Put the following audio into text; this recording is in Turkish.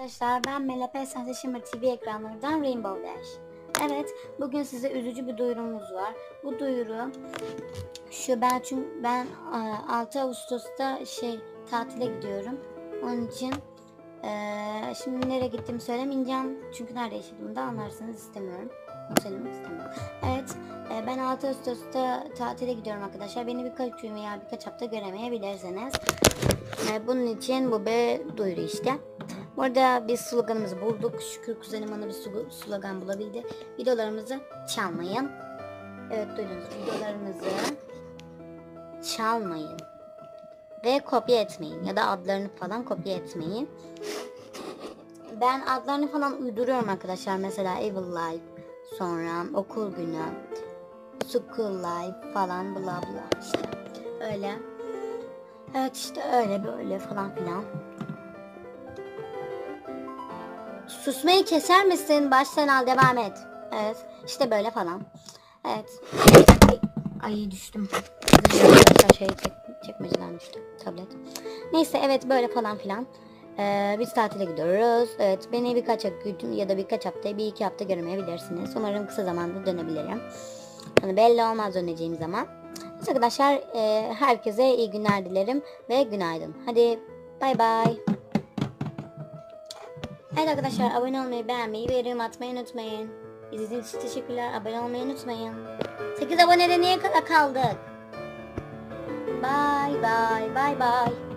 Arkadaşlar ben Melepe Sahte Shimmer TV ekranlarından Rainbow Dash. Evet bugün size üzücü bir duyurumuz var. Bu duyuru şu ben çünkü ben e, 6 Ağustos'ta şey tatile gidiyorum. Onun için e, şimdi nereye gittiğimi söylemeyeceğim. Çünkü nerede yaşadığımı da anlarsanız istemiyorum. Onu söylemek istemiyorum. Evet e, ben 6 Ağustos'ta tatile gidiyorum arkadaşlar. Beni birkaç gün veya birkaç hafta göremeyebilirsiniz. E, bunun için bu bir duyuru işte. Burada bir sloganımızı bulduk. Şükür kuzenim bana bir slo- slogan bulabildi. Videolarımızı çalmayın. Evet duydunuz videolarımızı çalmayın. Ve kopya etmeyin. Ya da adlarını falan kopya etmeyin. Ben adlarını falan uyduruyorum arkadaşlar. Mesela Evil Life, sonra okul günü, school life falan bla bla işte. Öyle. Evet işte öyle böyle falan filan. Susmayı keser misin? Baştan al devam et. Evet. işte böyle falan. Evet. Ay, düştüm. Şey çek, çekmeceden düştü. Tablet. Neyse evet böyle falan filan. Ee, biz tatile gidiyoruz. Evet beni birkaç gün ya da birkaç hafta, bir iki hafta göremeyebilirsiniz. Umarım kısa zamanda dönebilirim. Yani belli olmaz döneceğim zaman. Arkadaşlar e, herkese iyi günler dilerim ve günaydın. Hadi bay bay. Evet arkadaşlar abone olmayı, beğenmeyi ve yorum atmayı unutmayın. İzlediğiniz için teşekkürler. Abone olmayı unutmayın. 8 abonede niye kadar kaldık? Bye bye bye bye.